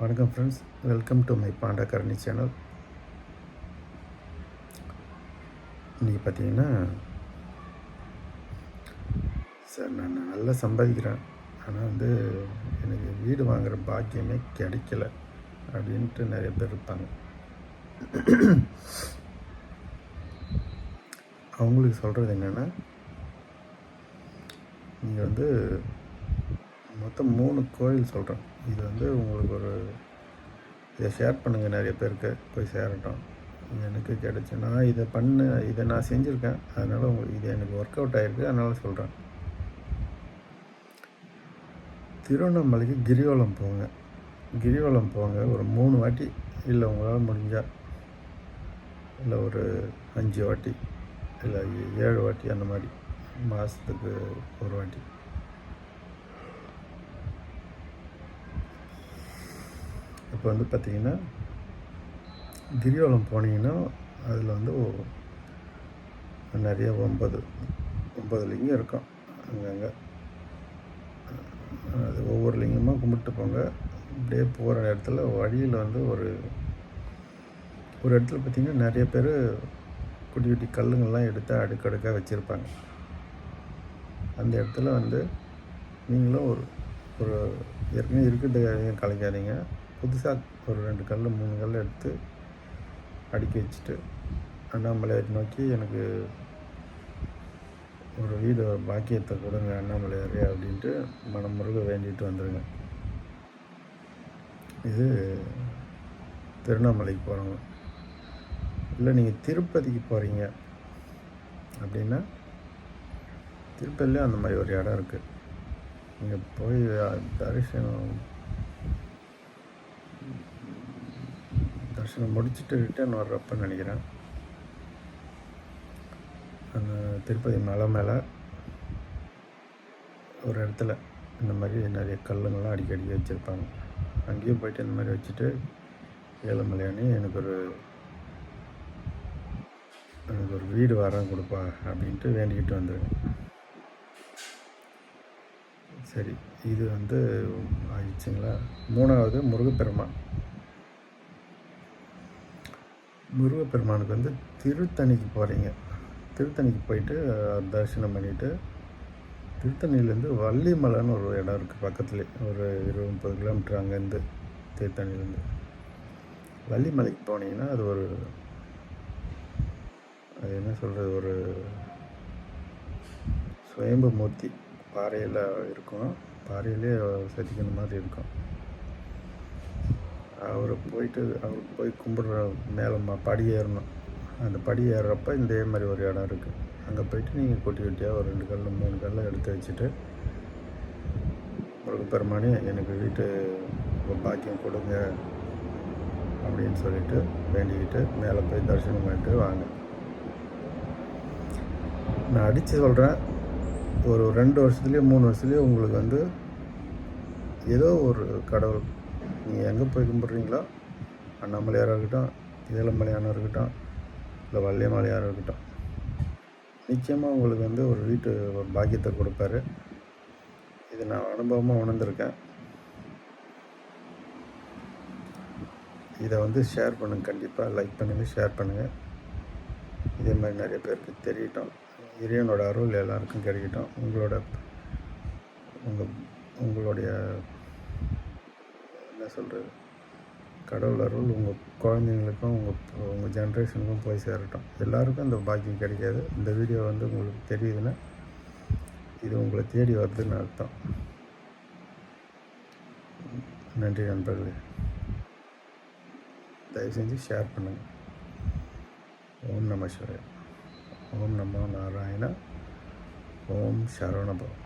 வணக்கம் friends welcome to my Pandakarani channel இன்றைக்கி பார்த்தீங்கன்னா சார் நான் நல்லா சம்பாதிக்கிறேன். ஆனால் வந்து எனக்கு வீடு வாங்குகிற பாக்கியமே கிடைக்கல அப்படின்ட்டு நிறைய பேர் இருப்பாங்க. அவங்களுக்கு சொல்கிறது என்னென்னா நீங்கள் வந்து மொத்தம் மூணு கோயில் சொல்கிறேன் இது வந்து உங்களுக்கு ஒரு இதை ஷேர் பண்ணுங்கள் நிறைய பேருக்கு போய் சேரட்டும் எனக்கு கிடச்சி நான் இதை பண்ண இதை நான் செஞ்சுருக்கேன். அதனால் உங்களுக்கு இது எனக்கு ஒர்க் அவுட் ஆகிருக்கு அதனால் சொல்கிறேன் திருவண்ணாமலைக்கு கிரிவலம் போங்க. கிரிவலம் போங்க ஒரு மூணு வாட்டி இல்லை உங்களால் முடிஞ்சால் இல்லை ஒரு அஞ்சு வாட்டி இல்லை ஏழு வாட்டி அந்த மாதிரி மாதத்துக்கு ஒரு வாட்டி. இப்போ வந்து பார்த்திங்கன்னா கிரிவலம் போனீங்கன்னா அதில் வந்து நிறைய ஒன்பது ஒன்பது லிங்கம் இருக்கும். அங்கங்கே. அது ஒவ்வொரு லிங்கமாக கும்பிட்டு போங்க. அப்படியே போகிற இடத்துல வழியில் வந்து ஒரு ஒரு இடத்துல பார்த்திங்கன்னா நிறைய பேர் குட்டி குட்டி கல்லுங்கள்லாம் எடுத்து அடுக்கடுக்காக வச்சுருப்பாங்க. அந்த இடத்துல வந்து நீங்களும் ஒரு ஒரு ஏற்கனவே இருக்கிறத கலைக்காதீங்க. புதுசாக ஒரு ரெண்டு கல் மூணு கல் எடுத்து அடுக்கி வச்சுட்டு அண்ணாமலையார் நோக்கி எனக்கு ஒரு வீடு ஒரு பாக்கியத்தை கொடுங்க அண்ணாமலையாரே அப்படின்ட்டு மனமுருக வேண்டிட்டு வந்துடுங்க இது திருவண்ணாமலைக்கு போகிறவங்க இல்லை நீங்கள் திருப்பதிக்கு போகிறீங்க அப்படின்னா திருப்பதிலே அந்த மாதிரி ஒரு இடம் இருக்குது நீங்கள் போய் தரிசனம் தரிசனம் முடிச்சுட்டு ரிட்டர்ன் வர்றப்ப நினைக்கிறேன். அந்த திருப்பதி மலை மேலே ஒரு இடத்துல இந்த மாதிரி நிறைய கல்லுங்கள்லாம் அடிக்கடி வச்சுருப்பாங்க. அங்கேயும் போயிட்டு இந்த மாதிரி வச்சுட்டு ஏழுமலையானி எனக்கு ஒரு எனக்கு ஒரு வீடு வரம் கொடுப்பா அப்படின்ட்டு வேண்டிக்கிட்டு வந்துடுங்க சரி இது வந்து ஆயிடுச்சுங்களா? மூணாவது முருகப்பெருமான். முருகப்பெருமானுக்கு வந்து திருத்தணிக்கு போகிறீங்க திருத்தணிக்கு போயிட்டு தரிசனம் பண்ணிவிட்டு திருத்தணிலேருந்து வள்ளிமலைன்னு ஒரு இடம் இருக்குது பக்கத்துலேயே ஒரு இருபது முப்பது கிலோமீட்டர் அங்கேருந்து திருத்தணிலேருந்து வள்ளிமலைக்கு போனீங்கன்னா அது ஒரு அது என்ன சொல்கிறது ஒரு சுயம்பு மூர்த்தி. பாறையில் இருக்கும். பாறையிலே சதிக்கிற மாதிரி இருக்கும். அவர் போயிட்டு அவர் போய் கும்பிட்ற மேலே ம- படி ஏறணும். அந்த படி ஏறுறப்ப இதே மாதிரி ஒரு இடம் இருக்குது அங்கே போயிட்டு நீங்கள் கொட்டி கொட்டியாக ஒரு ரெண்டு கல் மூணு கல்லை எடுத்து வச்சுட்டு முருகப்பெருமானி எனக்கு வீட்டு ஒரு பாக்கியம் கொடுங்க அப்படின்னு சொல்லிட்டு வேண்டிக்கிட்டு மேலே போய் தரிசனம் பண்ணிட்டு வாங்க. நான் அடித்து சொல்கிறேன் ஒரு ரெண்டு வருஷத்துலேயோ மூணு வருஷத்துலேயோ உங்களுக்கு வந்து ஏதோ ஒரு கடவுள். நீங்கள் எங்கே போய் கும்பிட்றீங்களோ அண்ணாமலையாராக இருக்கட்டும் ஏலமலையானாக இருக்கட்டும் இல்லை வள்ளியமலையாராக இருக்கட்டும் நிச்சயமாக உங்களுக்கு வந்து ஒரு வீட்டு ஒரு பாக்கியத்தை கொடுப்பாரு. இது நான் அனுபவமாக உணர்ந்திருக்கேன். இதை வந்து ஷேர் பண்ணுங்கள் கண்டிப்பாக லைக் பண்ணுங்கள் ஷேர் பண்ணுங்கள் இதே மாதிரி நிறைய பேருக்கு தெரியட்டும். இறைவனோட அருள் எல்லாருக்கும் கிடைக்கட்டும் உங்களோட உங்கள் உங்களுடைய என்ன சொல்கிறது கடவுள் அருள் உங்கள் குழந்தைங்களுக்கும் உங்கள் உங்கள் ஜென்ரேஷனுக்கும் போய் சேரட்டும். எல்லாருக்கும் அந்த பாக்கியம் கிடைக்காது. இந்த வீடியோ வந்து உங்களுக்கு தெரியுதுன்னா இது உங்களை தேடி வருதுன்னு அர்த்தம். நன்றி நண்பர்களே. தயவு செஞ்சு ஷேர் பண்ணுங்கள் ஓம் நம சிவாய். ஓம் நமோ நாராயண ஓம் சரவணபவம்